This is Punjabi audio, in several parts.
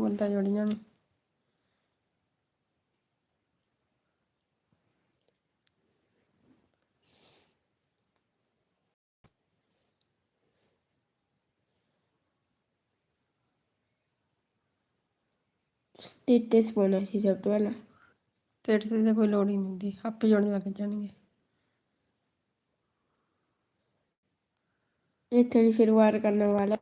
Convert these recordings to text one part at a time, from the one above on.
ਬੰਦਾ ਜੋੜੀਆਂ ਨੂੰ ਸਟੇਟਸ ਪਾਉਣਾ ਸੀ ਸਭ ਤੋਂ ਪਹਿਲਾਂ ਸਟੇਟਸ ਦੀ ਤਾਂ ਕੋਈ ਲੋੜ ਹੀ ਨਹੀਂ ਹੁੰਦੀ ਆਪੇ ਜੁੜਨ ਲੱਗ ਜਾਣਗੇ ਇੱਥੇ ਦੀ ਸ਼ੁਰੂਆਤ ਕਰਨ ਵਾਲਾ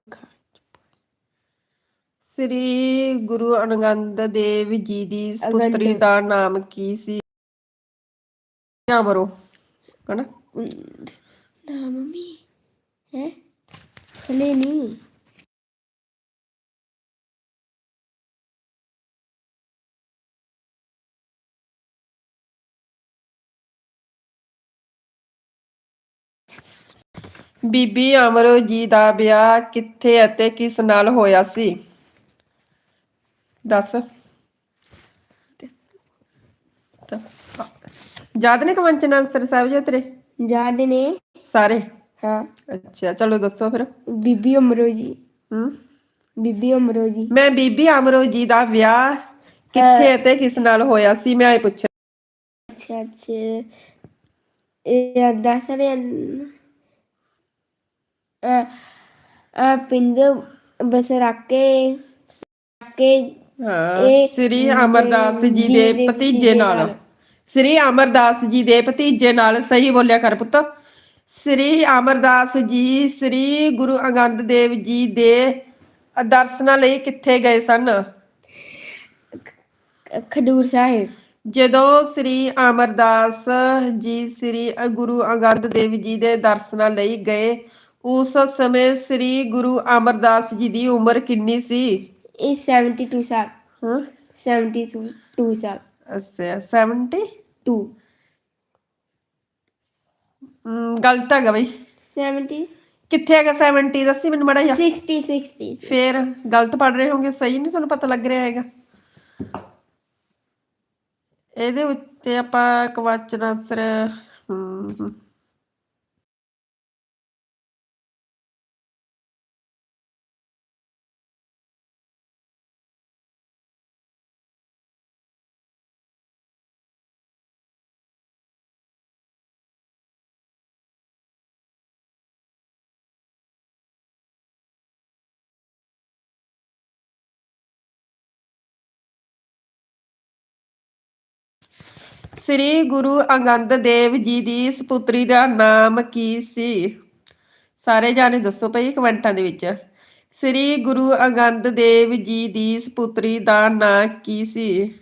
ਸ੍ਰੀ ਗੁਰੂ ਅਨਗੰਦ ਦੇਵ ਜੀ ਦੀ ਅਗੰਡ। ਦਾ ਨਾਮ ਕੀ ਸੀ? ਅਮਰੋ ਹਨਾ? ਨਾ ਮੰਮੀ ਹੈ? ਹਲੇ ਨਹੀਂ ਬੀਬੀ ਅਮਰੋ ਜੀ ਦਾ ਵਿਆਹ ਕਿੱਥੇ ਅਤੇ ਕਿਸ ਨਾਲ ਹੋਇਆ ਸੀ? ਦੱਸ। ਤਾਂ- ਯਾਦ ਨੇ ਕਵੰਚਨ ਆਨਸਰ ਸਾਹਿਬ ਜੀ ਤੇਰੇ? ਯਾਦ ਨੇ। ਸਾਰੇ? ਹਾਂ। ਅੱਛਾ ਚਲੋ ਦੱਸੋ ਫਿਰ। ਬੀਬੀ ਅਮਰੋ ਜੀ ਹੂੰ। ਬੀਬੀ ਅਮਰੋ ਜੀ ਮੈਂ ਬੀਬੀ ਅਮਰੋ ਜੀ ਦਾ ਵਿਆਹ ਕਿੱਥੇ ਅਤੇ ਕਿਸ ਨਾਲ ਹੋਇਆ ਸੀ ਮੈਂ ਇਹ ਪੁੱਛਿਆ ਅੱਛਾ ਅੱਛਾ। ਇਹ ਦੱਸ ਰਹੇ ਆ ਪਿੰਡ ਬਸਰਾਕੇ ਕੇ ਇਹ ਸ੍ਰੀ ਅਮਰਦਾਸ ਜੀ ਦੇ ਭਤੀਜੇ ਨਾਲ। ਸ੍ਰੀ ਅਮਰਦਾਸ ਜੀ ਦੇ ਭਤੀਜੇ ਨਾਲ ਸਹੀ ਬੋਲਿਆ ਕਰ ਪੁੱਤ। ਸ੍ਰੀ ਅਮਰਦਾਸ ਜੀ ਸ੍ਰੀ ਗੁਰੂ ਅੰਗਦ ਦੇਵ ਜੀ ਦੇ ਦਰਸ਼ਨਾਂ ਲਈ ਕਿੱਥੇ ਗਏ ਸਨ? ਖਡੂਰ ਸਾਹਿਬ। ਜਦੋਂ ਸ੍ਰੀ ਅਮਰਦਾਸ ਜੀ ਸ੍ਰੀ ਗੁਰੂ ਅੰਗਦ ਦੇਵ ਜੀ ਦੇ ਦਰਸ਼ਨਾਂ ਲਈ ਗਏ ਉਸ ਸਮੇਂ ਸ੍ਰੀ ਗੁਰੂ ਅਮਰਦਾਸ ਜੀ ਦੀ ਉਮਰ ਕਿੰਨੀ ਸੀ? ਇਹ 72 ਸਾਲ ਹਾਂ 72 ਸਾਲ ਅੱਛਾ 70 2 ਹਮ, ਗਲਤ ਹੈਗਾ ਬਈ। 70 ਕਿੱਥੇ ਹੈਗਾ 70 ਦੱਸੀ ਮੈਨੂੰ ਮੜਾ ਜਾ 60 60 ਫੇਰ ਗਲਤ ਪੜ ਰਹੇ ਹੋਗੇ ਸਹੀ ਨਹੀਂ ਤੁਹਾਨੂੰ ਪਤਾ ਲੱਗ ਰਿਹਾ ਹੈਗਾ। ਇਹਦੇ ਉੱਤੇ ਆਪਾਂ ਕਵਚਨ ਆਨਸਰ ਹਮ। ਸ੍ਰੀ ਗੁਰੂ ਅੰਗਦ ਦੇਵ ਜੀ ਦੀ ਸੁਪੁੱਤਰੀ ਦਾ ਨਾਮ ਕੀ ਸੀ? ਸਾਰੇ ਜਾਣੇ ਦੱਸੋ ਭਈ ਕਮੈਂਟਾਂ ਦੇ ਵਿੱਚ। ਸ੍ਰੀ ਗੁਰੂ ਅੰਗਦ ਦੇਵ ਜੀ ਦੀ ਸੁਪੁੱਤਰੀ ਦਾ ਨਾਂ ਕੀ ਸੀ?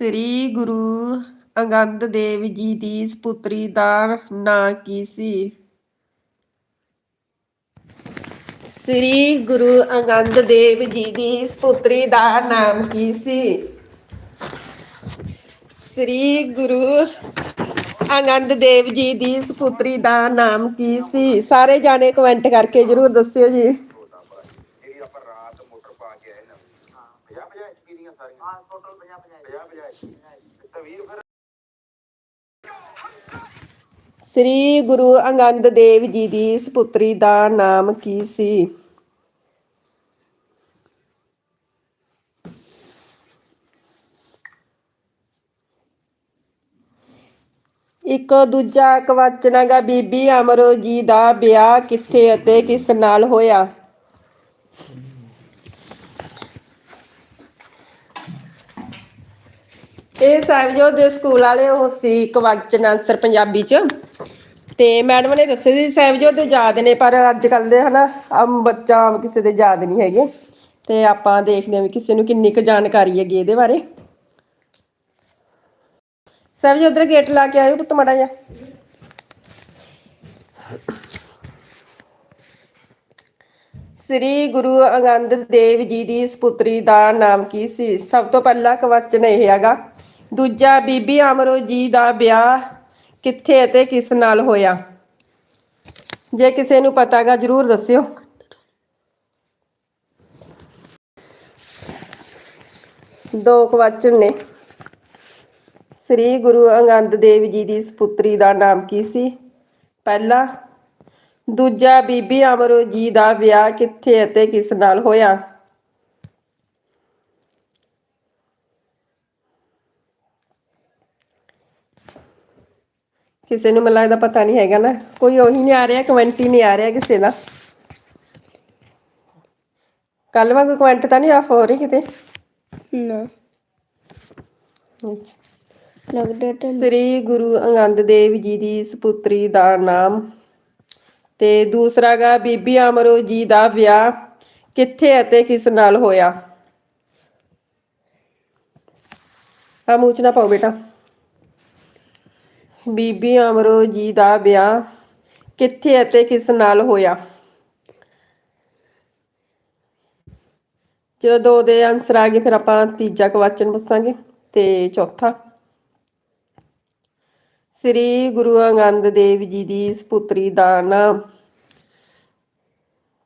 ਸ੍ਰੀ ਗੁਰੂ ਅੰਗਦ ਦੇਵ ਜੀ ਦੀ ਸੁਪੁੱਤਰੀ ਦਾ ਨਾਂ ਕੀ ਸੀ? ਸ੍ਰੀ ਗੁਰੂ ਅੰਗਦ ਦੇਵ ਜੀ ਦੀ ਸੁਪੁੱਤਰੀ ਦਾ ਨਾਮ ਕੀ ਸੀ? ਸ੍ਰੀ ਗੁਰੂ ਅੰਗਦ ਦੇਵ ਜੀ ਦੀ ਸੁਪੁੱਤਰੀ ਦਾ ਨਾਮ ਕੀ ਸੀ? ਸਾਰੇ ਜਾਣੇ ਕਮੈਂਟ ਕਰਕੇ ਜਰੂਰ ਦੱਸਿਓ ਜੀ। ਜਿਹੜੀ ਆਪਾਂ ਰਾਤ ਮੋਟਰ ਪਾ ਕੇ ਆਏ ਨਾ 50 50 ਐਚਪੀ ਦੀਆਂ ਸਾਰੀਆਂ ਹਾਂ ਟੋਟਲ 50 50 50 50 ਤਾਂ ਵੀਰ ਫਿਰ ਸ੍ਰੀ ਗੁਰੂ ਅੰਗਦ ਦੇਵ ਜੀ ਦੀ ਸੁਪੁੱਤਰੀ ਦਾ ਨਾਮ ਕੀ ਸੀ? ਇੱਕ ਦੂਜਾ ਕਵਚਨ ਬੀਬੀ ਅਮਰੋ ਜੀ ਦਾ ਵਿਆਹ ਕਿੱਥੇ ਅਤੇ ਕਿਸ ਨਾਲ ਹੋਇਆ? ਇਹ ਸਾਹਿਬਜੋਤ ਦੇ ਸਕੂਲ ਵਾਲੇ ਉਹ ਸੀ ਕਵਚਨ, ਆਨਸਰ ਪੰਜਾਬੀ ਚ। ਤੇ ਮੈਡਮ ਨੇ ਦੱਸੇ ਸੀ, ਸਾਹਿਬਜੋਤ ਯਾਦ ਨੇ, ਪਰ ਅੱਜ ਕੱਲ ਦੇ ਹਨਾ ਬੱਚਾ ਕਿਸੇ ਦੇ ਯਾਦ ਨਹੀਂ ਹੈਗੇ। ਤੇ ਆਪਾਂ ਦੇਖਦੇ ਹਾਂ ਵੀ ਕਿਸੇ ਨੂੰ ਕਿੰਨੀ ਕੁ ਜਾਣਕਾਰੀ ਹੈਗੀ ਇਹਦੇ ਬਾਰੇ। ਸਾਹਿਬਜੋਤ, ਉਧਰ ਗੇਟ ਲਾ ਕੇ ਆਇਓ ਪੁੱਤ ਮੜਾ ਜਾ ਸ੍ਰੀ ਗੁਰੂ ਅਗੰਦ ਦੇਵ ਜੀ ਦੀ ਸੁਪੁੱਤਰੀ ਦਾ ਨਾਮ ਕੀ ਸੀ? ਸਭ ਤੋਂ ਪਹਿਲਾ ਕਵਚਨ ਇਹ ਹੈਗਾ, ਦੂਜਾ ਬੀਬੀ ਅਮਰੋ ਜੀ ਦਾ ਵਿਆਹ ਕਿੱਥੇ ਅਤੇ ਕਿਸ ਨਾਲ ਹੋਇਆ? ਜੇ ਕਿਸੇ ਨੂੰ ਪਤਾਗਾ ਜਰੂਰ ਦੱਸਿਓ। ਦੋ ਕਵਚਨ ਨੇ। ਸ੍ਰੀ ਗੁਰੂ ਅੰਗਦ ਦੇਵ ਜੀ ਦੀ ਸੁਪੁੱਤਰੀ ਦਾ ਨਾਮ ਕੀ ਸੀ? ਪਹਿਲਾ, ਦੂਜਾ, ਬੀਬੀ ਅਮਰੋ ਜੀ ਦਾ ਵਿਆਹ ਕਿੱਥੇ ਅਤੇ ਕਿਸ ਨਾਲ ਹੋਇਆ? ਕਿਸੇ ਨੂੰ ਮੈਨੂੰ ਲੱਗਦਾ ਪਤਾ ਨਹੀਂ ਹੈਗਾ ਨਾ। ਕੋਈ ਉਹੀ ਨਹੀਂ ਆ ਰਿਹਾ ਕਮੈਂਟ ਹੀ ਨਹੀਂ ਆ ਰਿਹਾ ਕਿਸੇ ਦਾ। ਕੱਲ ਵਾਂਗੂ ਕਮੈਂਟ ਤਾਂ ਨਹੀਂ ਆਫ ਹੋ ਰਹੀ ਕਿਤੇ? No. ਲੱਗਦਾ ਤਾਂ ਸ੍ਰੀ ਗੁਰੂ ਅੰਗਦ ਦੇਵ ਜੀ ਦੀ ਸੁਪੁੱਤਰੀ ਦਾ ਨਾਮ ਤੇ ਦੂਸਰਾ ਗਾ ਬੀਬੀ ਅਮਰੋ ਜੀ ਦਾ ਵਿਆਹ ਕਿੱਥੇ ਅਤੇ ਕਿਸ ਨਾਲ ਹੋਇਆ? ਆ ਨਾ ਪਾਓ ਬੇਟਾ। ਬੀਬੀ ਅਮਰੋ ਜੀ ਦਾ ਵਿਆਹ ਕਿੱਥੇ ਅਤੇ ਕਿਸ ਨਾਲ ਹੋਇਆ? ਜਦੋਂ ਦੋ ਦੇ ਆਨਸਰ ਆ ਗਏ, ਫਿਰ ਆਪਾਂ ਤੀਜਾ ਕੁਐਸਚਨ ਪੁੱਛਾਂਗੇ ਤੇ ਚੌਥਾ। ਸ੍ਰੀ ਗੁਰੂ ਅੰਗਦ ਦੇਵ ਜੀ ਦੀ ਸੁਪੁੱਤਰੀ ਦਾ ਨਾਮ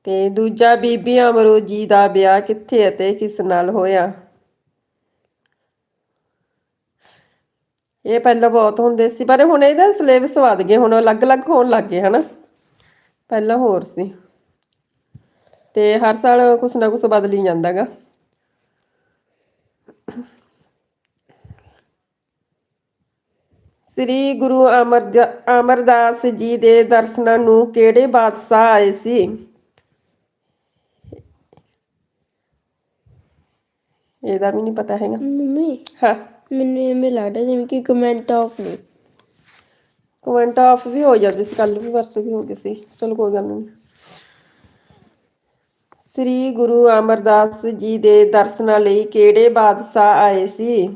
ਤੇ ਦੂਜਾ ਬੀਬੀ ਅਮਰੋ ਜੀ ਦਾ ਵਿਆਹ ਕਿੱਥੇ ਅਤੇ ਕਿਸ ਨਾਲ ਹੋਇਆ? ਇਹ ਪਹਿਲਾਂ ਬਹੁਤ ਹੁੰਦੇ ਸੀ ਪਰ ਹੁਣ ਇਹਦਾ ਸਿਲੇਬਸ ਵਧ ਗਏ ਹੁਣ ਅਲੱਗ-ਅਲੱਗ ਹੋਣ ਲੱਗ ਗਏ ਹਨਾ? ਪਹਿਲਾਂ ਹੋਰ ਸੀ। ਤੇ ਹਰ ਸਾਲ ਕੁਛ ਨਾ ਕੁਛ ਬਦਲੀ ਜਾਂਦਾਗਾ। ਸ੍ਰੀ ਗੁਰੂ ਅਮਰ ਅਮਰਦਾਸ ਜੀ ਦੇ ਦਰਸ਼ਨਾਂ ਨੂੰ ਕਿਹੜੇ ਬਾਦਸ਼ਾਹ ਆਏ ਸੀ? ਇਹਦਾ ਵੀ ਨਹੀਂ ਪਤਾ ਹੈਗਾ। ਮੰਮੀ? ਹਾਂ। ਮੈਨੂੰ ਐਵੇਂ ਲੱਗਦਾ ਜਿਵੇਂ ਕਿ ਕਮੈਂਟ ਆਫ ਨੇ। ਕਮੈਂਟ ਆਫ ਵੀ ਹੋ ਜਾਂਦੇ ਸੀ ਕੱਲ ਵੀ ਪਰਸੋਂ ਵੀ ਹੋ ਗਏ ਸੀ। ਚਲੋ ਕੋਈ ਗੱਲ ਨਹੀਂ। ਸ੍ਰੀ ਗੁਰੂ ਅਮਰਦਾਸ ਜੀ ਦੇ ਦਰਸ਼ਨਾਂ ਲਈ ਕਿਹੜੇ ਬਾਦਸ਼ਾਹ ਆਏ ਸੀ?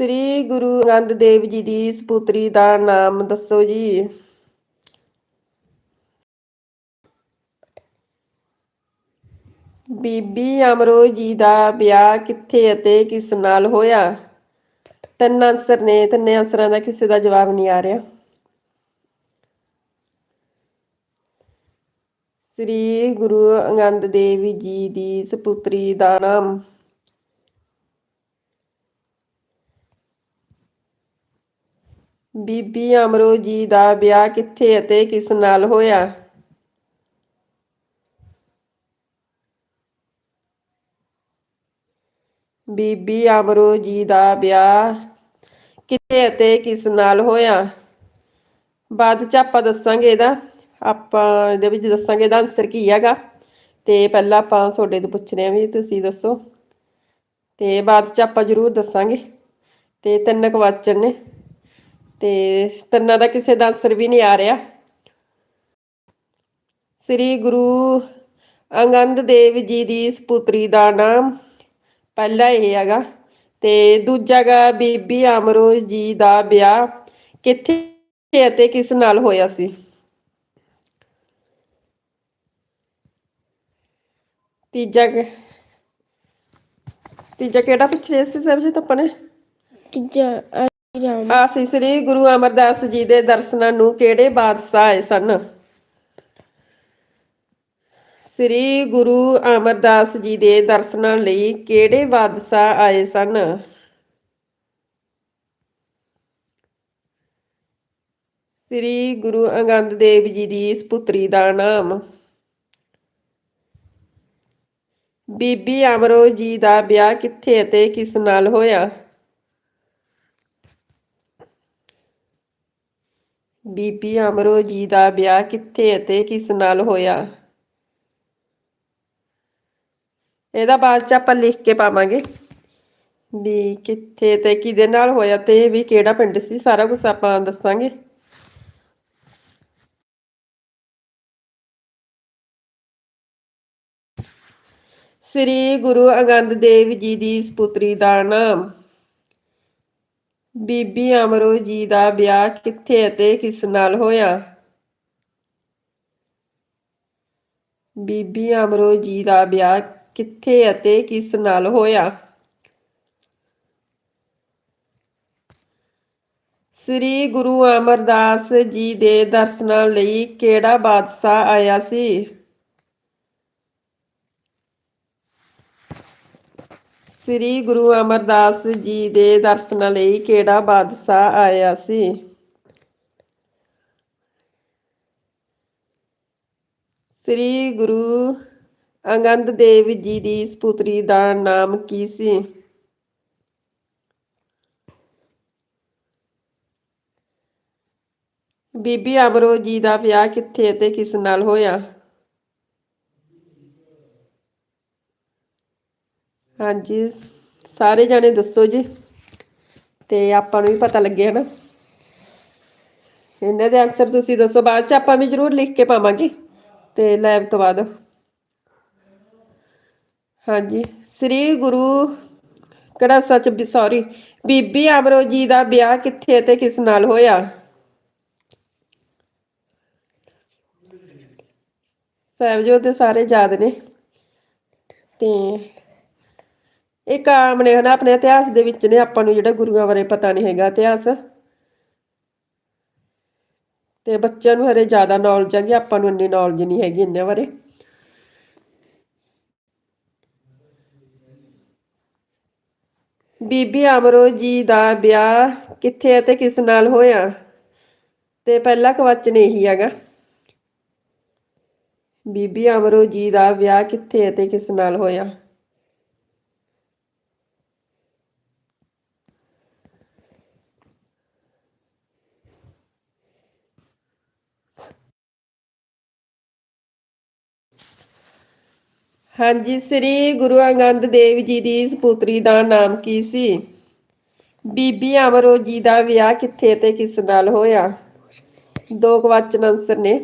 ਸ੍ਰੀ ਗੁਰੂ ਅੰਗਦ ਦੇਵ ਜੀ ਦੀ ਸੁਪੁੱਤਰੀ ਦਾ ਨਾਮ ਦੱਸੋ ਜੀ। ਬੀਬੀ ਅਮਰੋ ਜੀ ਦਾ ਵਿਆਹ ਕਿੱਥੇ ਅਤੇ ਕਿਸ ਨਾਲ ਹੋਇਆ? ਤਿੰਨ ਆਨਸਰ ਨੇ, ਤਿੰਨੇ ਆਨਸਰਾਂ ਦਾ ਕਿਸੇ ਦਾ ਜਵਾਬ ਨਹੀਂ ਆ ਰਿਹਾ। ਸ੍ਰੀ ਗੁਰੂ ਅੰਗਦ ਦੇਵ ਜੀ ਦੀ ਸੁਪੁੱਤਰੀ ਦਾ ਨਾਮ ਬੀਬੀ ਅਮਰੋ ਜੀ ਦਾ ਵਿਆਹ ਕਿੱਥੇ ਅਤੇ ਕਿਸ ਨਾਲ ਹੋਇਆ? ਬੀਬੀ ਅਮਰੋ ਜੀ ਦਾ ਵਿਆਹ ਕਿੱਥੇ ਅਤੇ ਕਿਸ ਨਾਲ ਹੋਇਆ? ਬਾਅਦ ਚ ਆਪਾਂ ਦੱਸਾਂਗੇ ਇਹਦਾ। ਆਪਾਂ ਇਹਦੇ ਵਿੱਚ ਦੱਸਾਂਗੇ ਇਹਦਾ ਆਨਸਰ ਕੀ ਹੈਗਾ। ਤੇ ਪਹਿਲਾਂ ਆਪਾਂ ਤੁਹਾਡੇ ਤੋਂ ਪੁੱਛ ਰਹੇ ਹਾਂ ਵੀ ਤੁਸੀਂ ਦੱਸੋ। ਤੇ ਬਾਅਦ ਚ ਆਪਾਂ ਜ਼ਰੂਰ ਦੱਸਾਂਗੇ। ਤੇ ਤਿੰਨ ਕੁਐਸਚਨ ਨੇ। ਤੇ ਤਿੰਨਾਂ ਦਾ ਕਿਸੇ ਦਾ ਆਨਸਰ ਵੀ ਨਹੀਂ ਆ ਰਿਹਾ। ਸ੍ਰੀ ਗੁਰੂ ਅੰਗਦ ਦੇਵ ਜੀ ਦੀ ਸੁਪੁੱਤਰੀ ਦਾ ਨਾਮ ਪਹਿਲਾ ਇਹ ਹੈਗਾ। ਤੇ ਦੂਜਾ ਗਾ ਬੀਬੀ ਅਮਰੋ ਜੀ ਦਾ ਵਿਆਹ। ਕਿੱਥੇ ਅਤੇ ਕਿਸ ਨਾਲ ਹੋਇਆ ਸੀ? ਤੀਜਾ ਤੀਜਾ ਕਿਹੜਾ ਪੁੱਛ ਰਹੇ ਸੀ ਸਰ ਜੀ ਤਾਂ ਆਪਾਂ ਨੇ ਤੀਜਾ ਰਾਮ। ਆ ਸੀ ਸ੍ਰੀ ਗੁਰੂ ਅਮਰਦਾਸ ਜੀ ਦੇ ਦਰਸ਼ਨਾਂ ਨੂੰ ਕਿਹੜੇ ਬਾਦਸ਼ਾਹ ਆਏ ਸਨ? ਸ੍ਰੀ ਗੁਰੂ ਅਮਰਦਾਸ ਜੀ ਦੇ ਦਰਸ਼ਨਾਂ ਲਈ ਕਿਹੜੇ ਬਾਦਸ਼ਾਹ ਆਏ ਸਨ? ਸ੍ਰੀ ਗੁਰੂ ਅੰਗਦ ਦੇਵ ਜੀ ਦੀ ਸੁਪੁੱਤਰੀ ਦਾ ਨਾਮ ਬੀਬੀ ਅਮਰੋ ਜੀ ਦਾ ਵਿਆਹ ਕਿੱਥੇ ਅਤੇ ਕਿਸ ਨਾਲ ਹੋਇਆ? ਬੀਬੀ ਅਮਰੋ ਜੀ ਦਾ ਵਿਆਹ ਕਿੱਥੇ ਅਤੇ ਕਿਸ ਨਾਲ ਹੋਇਆ? ਇਹਦਾ ਬਾਅਦ ਚ ਆਪਾਂ ਲਿਖ ਕੇ ਪਾਵਾਂਗੇ ਵੀ ਕਿੱਥੇ ਤੇ ਕਿਹਦੇ ਨਾਲ ਹੋਇਆ ਤੇ ਵੀ ਕਿਹੜਾ ਪਿੰਡ ਸੀ, ਸਾਰਾ ਕੁਝ ਆਪਾਂ ਦੱਸਾਂਗੇ। ਸ੍ਰੀ ਗੁਰੂ ਅਗੰਦ ਦੇਵ ਜੀ ਦੀ ਸੁਪੁੱਤਰੀ ਦਾ ਨਾਮ। ਬੀਬੀ ਅਮਰੋ ਜੀ ਦਾ ਵਿਆਹ ਕਿੱਥੇ ਅਤੇ ਕਿਸ ਨਾਲ ਹੋਇਆ? ਬੀਬੀ ਅਮਰੋ ਜੀ ਦਾ ਵਿਆਹ ਕਿੱਥੇ ਅਤੇ ਕਿਸ ਨਾਲ ਹੋਇਆ? ਸ੍ਰੀ ਗੁਰੂ ਅਮਰਦਾਸ ਜੀ ਦੇ ਦਰਸ਼ਨਾਂ ਲਈ ਕਿਹੜਾ ਬਾਦਸ਼ਾਹ ਆਇਆ ਸੀ? ਸ੍ਰੀ ਗੁਰੂ ਅਮਰਦਾਸ ਜੀ ਦੇ ਦਰਸ਼ਨਾਂ ਲਈ ਕਿਹੜਾ ਬਾਦਸ਼ਾਹ ਆਇਆ ਸੀ? ਸ੍ਰੀ ਗੁਰੂ ਅੰਗਦ ਦੇਵ ਜੀ ਦੀ ਸਪੁੱਤਰੀ ਦਾ ਨਾਮ ਕੀ ਸੀ? ਬੀਬੀ ਅਮਰੋ ਜੀ ਦਾ ਵਿਆਹ ਕਿੱਥੇ ਅਤੇ ਕਿਸ ਨਾਲ ਹੋਇਆ? ਹਾਂਜੀ, ਸਾਰੇ ਜਾਣੇ ਦੱਸੋ ਜੀ। ਤੇ ਆਪਾਂ ਨੂੰ ਵੀ ਪਤਾ ਲੱਗੇ, ਹਨਾ? ਇਹਨਾਂ ਦੇ ਆਨਸਰ ਤੁਸੀਂ ਦੱਸੋ, ਬਾਅਦ ਚ ਆਪਾਂ ਵੀ ਜ਼ਰੂਰ ਲਿਖ ਕੇ ਪਾਵਾਂਗੇ। ਤੇ ਲਾਈਵ ਤੋਂ ਬਾਅਦ। ਹਾਂਜੀ, ਸ੍ਰੀ ਗੁਰੂ ਕਿਹੜਾ ਸੱਚ ਸੌਰੀ ਬੀਬੀ ਅਮਰੋ ਜੀ ਦਾ ਵਿਆਹ ਕਿੱਥੇ ਤੇ ਕਿਸ ਨਾਲ ਹੋਇਆ? ਸਾਹਿਬਜੋਤ ਦੇ ਸਾਰੇ ਯਾਦ ਨੇ। ਤੇ ਇਹ ਕਾਮ ਨੇ ਹਨਾ, ਆਪਣੇ ਇਤਿਹਾਸ ਦੇ ਵਿੱਚ ਨੇ, ਆਪਾਂ ਨੂੰ ਜਿਹੜਾ ਗੁਰੂਆਂ ਬਾਰੇ ਪਤਾ ਨਹੀਂ ਹੈਗਾ ਇਤਿਹਾਸ। ਤੇ ਬੱਚਿਆਂ ਨੂੰ ਹਰੇ ਜ਼ਿਆਦਾ ਨੌਲੇਜ ਹੈਗੀ, ਆਪਾਂ ਨੂੰ ਇੰਨੀ ਨੌਲੇਜ ਨਹੀਂ ਹੈਗੀ ਇਹਨਾਂ ਬਾਰੇ। ਬੀਬੀ ਅਮਰੋ ਜੀ ਦਾ ਵਿਆਹ ਕਿੱਥੇ ਅਤੇ ਕਿਸ ਨਾਲ ਹੋਇਆ? ਤੇ ਪਹਿਲਾ ਕਵਚਨ ਇਹੀ ਹੈਗਾ। ਬੀਬੀ ਅਮਰੋ ਜੀ ਦਾ ਵਿਆਹ ਕਿੱਥੇ ਅਤੇ ਕਿਸ ਨਾਲ ਹੋਇਆ? ਹਾਂਜੀ, ਸ੍ਰੀ ਗੁਰੂ ਅੰਗਦ ਦੇਵ ਜੀ ਦੀ ਸਪੁੱਤਰੀ ਦਾ ਨਾਮ ਕੀ ਸੀ? ਬੀਬੀ ਅਮਰੋ ਜੀ ਦਾ ਵਿਆਹ ਕਿੱਥੇ ਤੇ ਕਿਸ ਨਾਲ ਹੋਇਆ? ਦੋ ਕੁਐਸਚਨ ਆਨਸਰ ਨੇ।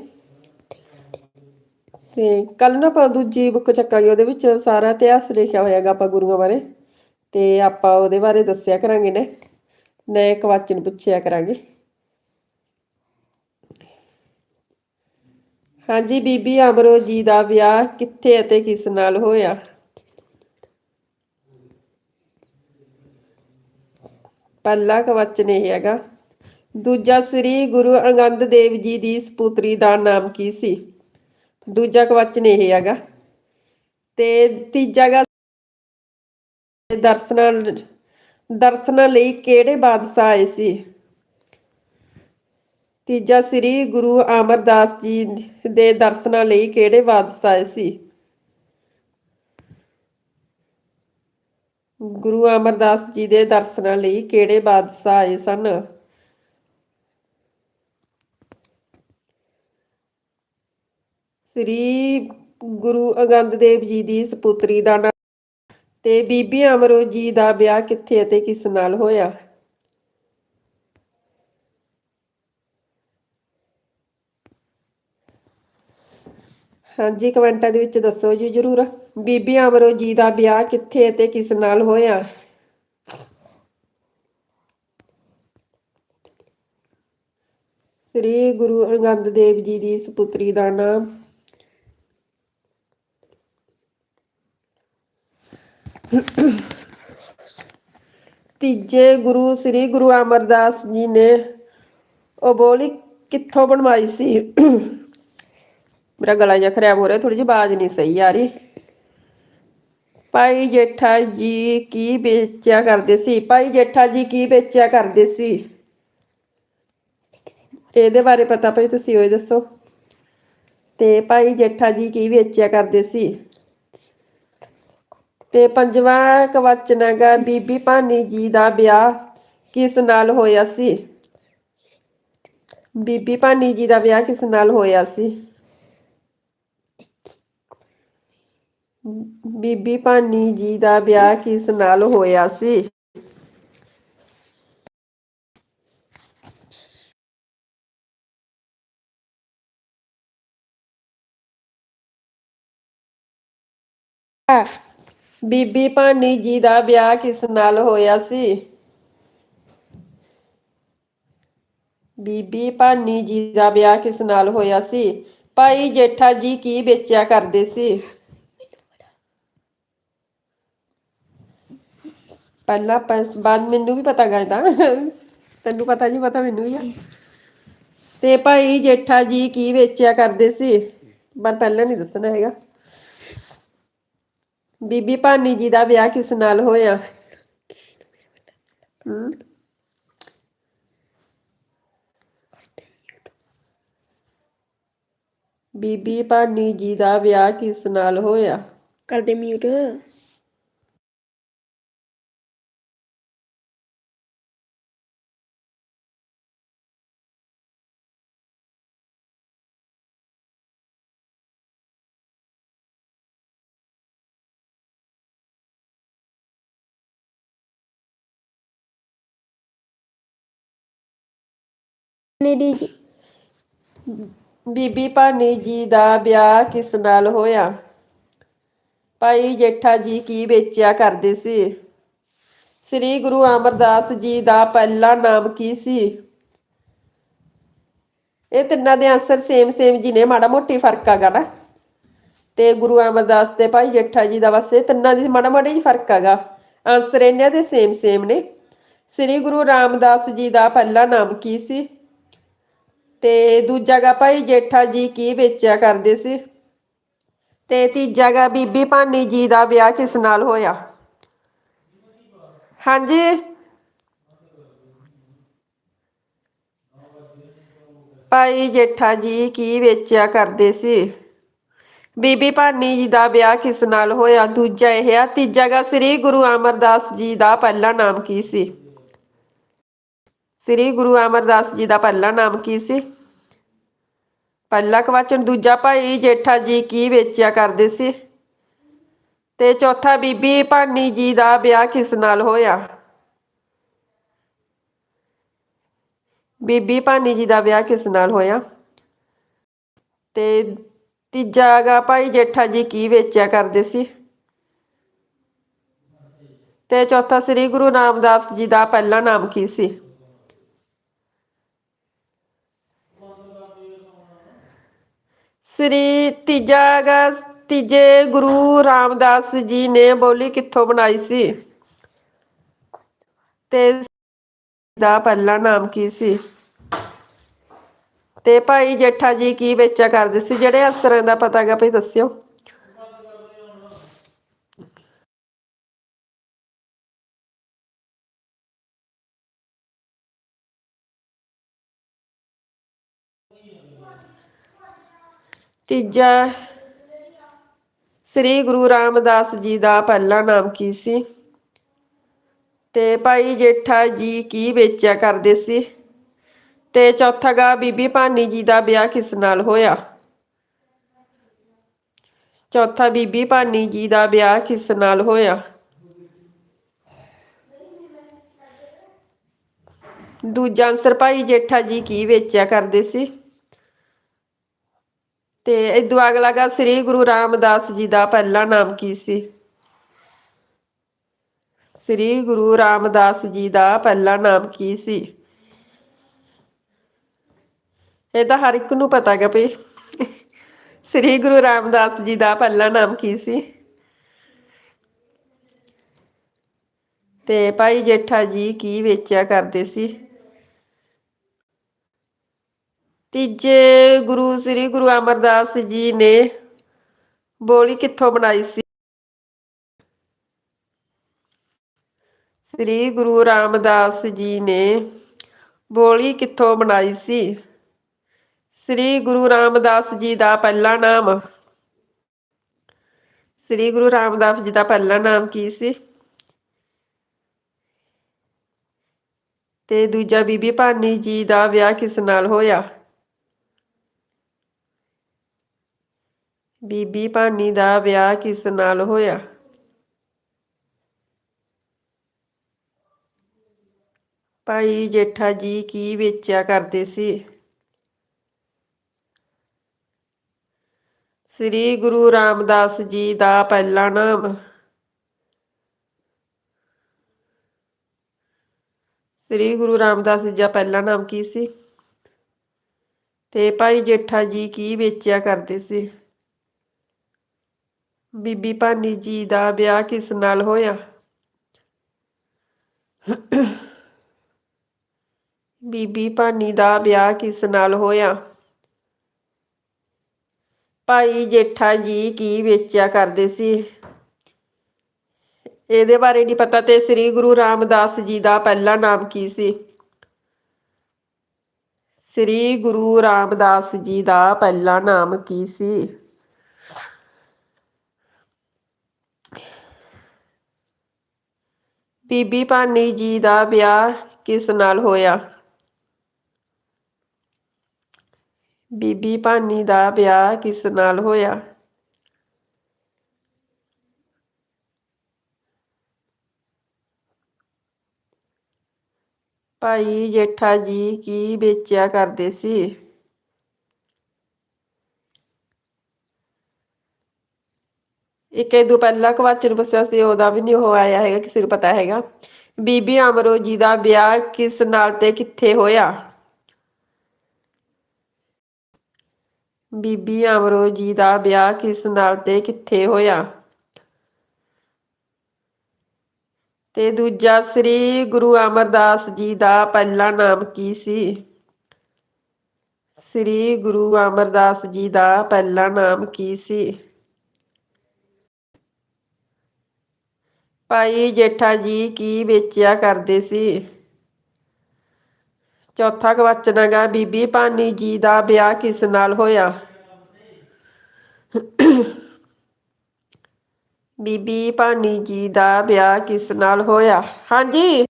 ਤੇ ਕੱਲ ਨਾ ਆਪਾਂ ਦੂਜੀ ਬੁੱਕ ਚੱਕਾਂਗੇ, ਉਹਦੇ ਵਿੱਚ ਸਾਰਾ ਇਤਿਹਾਸ ਲਿਖਿਆ ਹੋਇਆਗਾ ਆਪਾਂ ਗੁਰੂਆਂ ਬਾਰੇ। ਤੇ ਆਪਾਂ ਉਹਦੇ ਬਾਰੇ ਦੱਸਿਆ ਕਰਾਂਗੇ ਨੇ। ਨਏ ਕੁਐਸਚਨ ਪੁੱਛਿਆ ਕਰਾਂਗੇ। ਹਾਂਜੀ, ਬੀਬੀ ਅਮਰੋ ਜੀ ਦਾ ਵਿਆਹ ਕਿੱਥੇ ਅਤੇ ਕਿਸ ਨਾਲ ਹੋਇਆ? ਪਹਿਲਾ ਕਵਚਨ ਇਹ ਹੈਗਾ। ਦੂਜਾ ਸ੍ਰੀ ਗੁਰੂ ਅੰਗਦ ਦੇਵ ਜੀ ਦੀ ਸਪੁੱਤਰੀ ਦਾ ਨਾਮ ਕੀ ਸੀ? ਦੂਜਾ ਕਵਚਨ ਇਹ ਹੈਗਾ। ਤੇ ਤੀਜਾ ਗਾ ਦਰਸ਼ਨਾਂ ਦਰਸ਼ਨਾਂ ਲਈ ਕਿਹੜੇ ਬਾਦਸ਼ਾਹ ਆਏ ਸੀ? ਤੀਜਾ ਸ੍ਰੀ ਗੁਰੂ ਅਮਰਦਾਸ ਜੀ ਦੇ ਦਰਸ਼ਨਾਂ ਲਈ ਕਿਹੜੇ ਬਾਦਸ਼ਾਹ ਸੀ? ਗੁਰੂ ਅਮਰਦਾਸ ਜੀ ਦੇ ਦਰਸ਼ਨਾਂ ਲਈ ਕਿਹੜੇ ਬਾਦਸ਼ਾਹ ਆਏ ਸਨ? ਸ੍ਰੀ ਗੁਰੂ ਅਗੰਦ ਦੇਵ ਜੀ ਦੀ ਸਪੁੱਤਰੀ ਦਾ ਨਾਮ ਤੇ ਬੀਬੀ ਅਮਰੋ ਜੀ ਦਾ ਵਿਆਹ ਕਿੱਥੇ ਅਤੇ ਕਿਸ ਨਾਲ ਹੋਇਆ? ਹਾਂਜੀ, ਕਮੈਂਟਾਂ ਦੇ ਵਿੱਚ ਦੱਸੋ ਜੀ ਜਰੂਰ। ਬੀਬੀ ਅਮਰੋ ਜੀ ਦਾ ਵਿਆਹ ਕਿੱਥੇ ਅਤੇ ਕਿਸ ਨਾਲ ਹੋਇਆ? ਸ੍ਰੀ ਗੁਰੂ ਅੰਗਦ ਦੇਵ ਜੀ ਦੀ ਸਪੁੱਤਰੀ ਦਾ ਨਾਮ। ਤੀਜੇ ਗੁਰੂ ਸ੍ਰੀ ਗੁਰੂ ਅਮਰਦਾਸ ਜੀ ਨੇ ਅਬੋਲੀ ਕਿੱਥੋਂ ਬਣਵਾਈ ਸੀ? ਮੇਰਾ ਗਲਾ ਜਿਹਾ ਖਰਾਬ ਹੋ ਰਿਹਾ ਥੋੜੀ ਜਿਹੀ ਆਵਾਜ਼ ਨਹੀਂ ਸਹੀ ਆ ਰਹੀ। ਭਾਈ ਜੇਠਾ ਜੀ ਕੀ ਵੇਚਿਆ ਕਰਦੇ ਸੀ? ਭਾਈ ਜੇਠਾ ਜੀ ਕੀ ਵੇਚਿਆ ਕਰਦੇ ਸੀ? ਇਹਦੇ ਬਾਰੇ ਪਤਾ ਭਾਈ ਤੁਸੀਂ ਉਹ ਦੱਸੋ। ਤੇ ਭਾਈ ਜੇਠਾ ਜੀ ਕੀ ਵੇਚਿਆ ਕਰਦੇ ਸੀ? ਤੇ ਪੰਜਵਾਂ ਕਵਚਨ ਹੈਗਾ, ਬੀਬੀ ਭਾਨੀ ਜੀ ਦਾ ਵਿਆਹ ਕਿਸ ਨਾਲ ਹੋਇਆ ਸੀ? ਬੀਬੀ ਭਾਨੀ ਜੀ ਦਾ ਵਿਆਹ ਕਿਸ ਨਾਲ ਹੋਇਆ ਸੀ? ਬੀਬੀ ਭਾਨੀ ਜੀ ਦਾ ਵਿਆਹ ਕਿਸ ਨਾਲ ਹੋਇਆ ਸੀ? ਬੀਬੀ ਭਾਨੀ ਜੀ ਦਾ ਵਿਆਹ ਕਿਸ ਨਾਲ ਹੋਇਆ ਸੀ? ਬੀਬੀ ਭਾਨੀ ਜੀ ਦਾ ਵਿਆਹ ਕਿਸ ਨਾਲ ਹੋਇਆ ਸੀ? ਭਾਈ ਜੇਠਾ ਜੀ ਕੀ ਵੇਚਿਆ ਕਰਦੇ ਸੀ? ਪਹਿਲਾਂ ਪ- ਬਾਅਦ ਮੈਨੂੰ ਵੀ ਪਤਾ ਗਾ ਤੈਨੂੰ ਪਤਾ ਜੀ, ਪਤਾ ਮੈਨੂੰ ਵੀ ਆ। ਤੇ ਭਾਈ ਜੇਠਾ ਜੀ ਕੀ ਵੇਚਿਆ ਕਰਦੇ ਸੀ? ਪਰ ਪਹਿਲਾਂ ਨਹੀਂ ਦੱਸਣਾ ਹੈਗਾ। ਬੀਬੀ ਭਾਨੀ ਜੀ ਦਾ ਵਿਆਹ ਕਿਸ ਨਾਲ ਹੋਇਆ? ਹਮ ਬੀਬੀ ਭਾਨੀ ਜੀ ਦਾ ਵਿਆਹ ਕਿਸ ਨਾਲ ਹੋਇਆ? ਕਰਦੇ ਮਿਊਟ ਦੀ ਜੀ। ਬੀਬੀ ਭਾਨੀ ਜੀ ਦਾ ਵਿਆਹ ਕਿਸ ਨਾਲ ਹੋਇਆ? ਭਾਈ ਜੇਠਾ ਜੀ ਕੀ ਵੇਚਿਆ ਕਰਦੇ ਸੀ? ਸ੍ਰੀ ਗੁਰੂ ਅਮਰਦਾਸ ਜੀ ਦਾ ਪਹਿਲਾ ਨਾਮ ਕੀ ਸੀ? ਇਹ ਤਿੰਨਾਂ ਦੇ ਆਨਸਰ ਸੇਮ ਸੇਮ ਜੀ ਨੇ। ਮਾੜਾ ਮੋਟੀ ਫ਼ਰਕ ਆਗਾ ਨਾ। ਤੇ ਗੁਰੂ ਅਮਰਦਾਸ ਤੇ ਭਾਈ ਜੇਠਾ ਜੀ ਦਾ ਬਸ ਤਿੰਨਾਂ ਦੀ ਮਾੜਾ ਮਾੜਾ ਹੀ ਫ਼ਰਕ ਆਗਾ ਆਨਸਰ ਇਹਨਾਂ ਦੇ ਸੇਮ ਸੇਮ ਨੇ। ਸ੍ਰੀ ਗੁਰੂ ਰਾਮਦਾਸ ਜੀ ਦਾ ਪਹਿਲਾ ਨਾਮ ਕੀ ਸੀ? ਤੇ ਦੂਜਾ ਗਾ ਭਾਈ ਜੇਠਾ ਜੀ ਕੀ ਵੇਚਿਆ ਕਰਦੇ ਸੀ? ਤੇ ਤੀਜਾ ਗਾ ਬੀਬੀ ਭਾਨੀ ਜੀ ਦਾ ਵਿਆਹ ਕਿਸ ਨਾਲ ਹੋਇਆ? ਹਾਂਜੀ। ਭਾਈ ਜੇਠਾ ਜੀ ਕੀ ਵੇਚਿਆ ਕਰਦੇ ਸੀ? ਬੀਬੀ ਭਾਨੀ ਜੀ ਦਾ ਵਿਆਹ ਕਿਸ ਨਾਲ ਹੋਇਆ? ਦੂਜਾ ਇਹ ਆ, ਤੀਜਾ ਗਾ ਸ੍ਰੀ ਗੁਰੂ ਅਮਰਦਾਸ ਜੀ ਦਾ ਪਹਿਲਾ ਨਾਮ ਕੀ ਸੀ? ਸ੍ਰੀ ਗੁਰੂ ਅਮਰਦਾਸ ਜੀ ਦਾ ਪਹਿਲਾ ਨਾਮ ਕੀ ਸੀ? ਪਹਿਲਾ ਕਵਚਨ ਦੂਜਾ ਭਾਈ ਜੇਠਾ ਜੀ ਕੀ ਵੇਚਿਆ ਕਰਦੇ ਸੀ? ਤੇ ਚੌਥਾ, ਬੀਬੀ ਭਾਨੀ ਜੀ ਦਾ ਵਿਆਹ ਕਿਸ ਨਾਲ ਹੋਇਆ? ਬੀਬੀ ਭਾਨੀ ਜੀ ਦਾ ਵਿਆਹ ਕਿਸ ਨਾਲ ਹੋਇਆ? ਤੇ ਤੀਜਾ ਹੈਗਾ ਭਾਈ ਜੇਠਾ ਜੀ ਕੀ ਵੇਚਿਆ ਕਰਦੇ ਸੀ? ਤੇ ਚੌਥਾ, ਸ੍ਰੀ ਗੁਰੂ ਰਾਮਦਾਸ ਜੀ ਦਾ ਪਹਿਲਾ ਨਾਮ ਕੀ ਸੀ? ਸ੍ਰੀ ਤੀਜਾ ਹੈਗਾ ਤੀਜੇ ਗੁਰੂ ਰਾਮਦਾਸ ਜੀ ਨੇ ਬੋਲੀ ਕਿੱਥੋਂ ਬਣਾਈ ਸੀ? ਤੇ ਦਾ ਪਹਿਲਾ ਨਾਮ ਕੀ ਸੀ? ਤੇ ਭਾਈ ਜੇਠਾ ਜੀ ਕੀ ਵੇਚਿਆ ਕਰਦੇ ਸੀ? ਜਿਹੜੇ ਅਸਰਾਂ ਦਾ ਪਤਾ ਹੈਗਾ ਭਈ ਦੱਸਿਓ। ਤੀਜਾ, ਸ੍ਰੀ ਗੁਰੂ ਰਾਮਦਾਸ ਜੀ ਦਾ ਪਹਿਲਾ ਨਾਮ ਕੀ ਸੀ? ਤੇ ਭਾਈ ਜੇਠਾ ਜੀ ਕੀ ਵੇਚਿਆ ਕਰਦੇ ਸੀ? ਤੇ ਚੌਥਾ ਗਾ, ਬੀਬੀ ਭਾਨੀ ਜੀ ਦਾ ਵਿਆਹ ਕਿਸ ਨਾਲ ਹੋਇਆ? ਚੌਥਾ, ਬੀਬੀ ਭਾਨੀ ਜੀ ਦਾ ਵਿਆਹ ਕਿਸ ਨਾਲ ਹੋਇਆ? ਦੂਜਾ ਆਨਸਰ ਭਾਈ ਜੇਠਾ ਜੀ ਕੀ ਵੇਚਿਆ ਕਰਦੇ ਸੀ? ਤੇ ਇਦੋਂ ਅਗਲਾ ਗਾ ਸ੍ਰੀ ਗੁਰੂ ਰਾਮਦਾਸ ਜੀ ਦਾ ਪਹਿਲਾ ਨਾਮ ਕੀ ਸੀ? ਸ੍ਰੀ ਗੁਰੂ ਰਾਮਦਾਸ ਜੀ ਦਾ ਪਹਿਲਾ ਨਾਮ ਕੀ ਸੀ? ਇਹ ਤਾਂ ਹਰ ਇੱਕ ਨੂੰ ਪਤਾ ਗਾ ਭਈ ਸ੍ਰੀ ਗੁਰੂ ਰਾਮਦਾਸ ਜੀ ਦਾ ਪਹਿਲਾ ਨਾਮ ਕੀ ਸੀ? ਤੇ ਭਾਈ ਜੇਠਾ ਜੀ ਕੀ ਵੇਚਿਆ ਕਰਦੇ ਸੀ? ਤੀਜੇ ਗੁਰੂ, ਸ੍ਰੀ ਗੁਰੂ ਅਮਰਦਾਸ ਜੀ ਨੇ ਬੋਲੀ ਕਿੱਥੋਂ ਬਣਾਈ ਸੀ? ਸ੍ਰੀ ਗੁਰੂ ਰਾਮਦਾਸ ਜੀ ਨੇ ਬੋਲੀ ਕਿੱਥੋਂ ਬਣਾਈ ਸੀ? ਸ੍ਰੀ ਗੁਰੂ ਰਾਮਦਾਸ ਜੀ ਦਾ ਪਹਿਲਾ ਨਾਮ। ਸ੍ਰੀ ਗੁਰੂ ਰਾਮਦਾਸ ਜੀ ਦਾ ਪਹਿਲਾ ਨਾਮ ਕੀ ਸੀ? ਤੇ ਦੂਜਾ ਬੀਬੀ ਭਾਨੀ ਜੀ ਦਾ ਵਿਆਹ ਕਿਸ ਨਾਲ ਹੋਇਆ? ਬੀਬੀ ਭਾਨੀ ਦਾ ਵਿਆਹ ਕਿਸ ਨਾਲ ਹੋਇਆ? ਭਾਈ ਜੇਠਾ ਜੀ ਕੀ ਵੇਚਿਆ ਕਰਦੇ ਸੀ? ਸ੍ਰੀ ਗੁਰੂ ਰਾਮਦਾਸ ਜੀ ਦਾ ਪਹਿਲਾ ਨਾਮ। ਸ੍ਰੀ ਗੁਰੂ ਰਾਮਦਾਸ ਜੀ ਦਾ ਪਹਿਲਾ ਨਾਮ ਕੀ ਸੀ? ਤੇ ਭਾਈ ਜੇਠਾ ਜੀ ਕੀ ਵੇਚਿਆ ਕਰਦੇ ਸੀ? ਬੀਬੀ ਭਾਨੀ ਜੀ ਦਾ ਵਿਆਹ ਕਿਸ ਨਾਲ ਹੋਇਆ? ਬੀਬੀ ਭਾਨੀ ਦਾ ਵਿਆਹ ਕਿਸ ਨਾਲ ਹੋਇਆ? ਭਾਈ ਜੇਠਾ ਜੀ ਕੀ ਵੇਚਿਆ ਕਰਦੇ ਸੀ? ਇਹਦੇ ਬਾਰੇ ਨਹੀਂ ਪਤਾ ਤੇ ਸ੍ਰੀ ਗੁਰੂ ਰਾਮਦਾਸ ਜੀ ਦਾ ਪਹਿਲਾ ਨਾਮ ਕੀ ਸੀ? ਸ੍ਰੀ ਗੁਰੂ ਰਾਮਦਾਸ ਜੀ ਦਾ ਪਹਿਲਾ ਨਾਮ ਕੀ ਸੀ? ਬੀਬੀ ਭਾਨੀ ਜੀ ਦਾ ਵਿਆਹ ਕਿਸ ਨਾਲ ਹੋਇਆ? ਬੀਬੀ ਭਾਨੀ ਦਾ ਵਿਆਹ ਕਿਸ ਨਾਲ ਹੋਇਆ? ਭਾਈ ਜੇਠਾ ਜੀ ਕੀ ਵੇਚਿਆ ਕਰਦੇ ਸੀ? ਇੱਕ ਇਹ ਤੋਂ ਪਹਿਲਾਂ ਕਵਾਚਨ ਪੁੱਛਿਆ ਸੀ, ਉਹਦਾ ਵੀ ਨਹੀਂ ਉਹ ਆਇਆ ਹੈਗਾ, ਕਿਸੇ ਨੂੰ ਪਤਾ ਹੈਗਾ। ਬੀਬੀ ਅਮਰੋ ਜੀ ਦਾ ਵਿਆਹ ਕਿਸ ਨਾਲ ਤੇ ਕਿੱਥੇ ਹੋਇਆ? ਬੀਬੀ ਅਮਰੋ ਜੀ ਦਾ ਵਿਆਹ ਕਿਸ ਨਾਲ ਤੇ ਕਿੱਥੇ ਹੋਇਆ? ਤੇ ਦੂਜਾ ਸ੍ਰੀ ਗੁਰੂ ਅਮਰਦਾਸ ਜੀ ਦਾ ਪਹਿਲਾ ਨਾਮ ਕੀ ਸੀ? ਸ੍ਰੀ ਗੁਰੂ ਅਮਰਦਾਸ ਜੀ ਦਾ ਪਹਿਲਾ ਨਾਮ ਕੀ ਸੀ? ਭਾਈ ਜੇਠਾ ਜੀ ਕੀ ਵੇਚਿਆ ਕਰਦੇ ਸੀ? ਚੌਥਾ ਕਵਚਨ ਹੈਗਾ ਬੀਬੀ ਭਾਨੀ ਜੀ ਦਾ ਵਿਆਹ ਕਿਸ ਨਾਲ ਹੋਇਆ? ਬੀਬੀ ਭਾਨੀ ਜੀ ਦਾ ਵਿਆਹ ਕਿਸ ਨਾਲ ਹੋਇਆ? ਹਾਂਜੀ।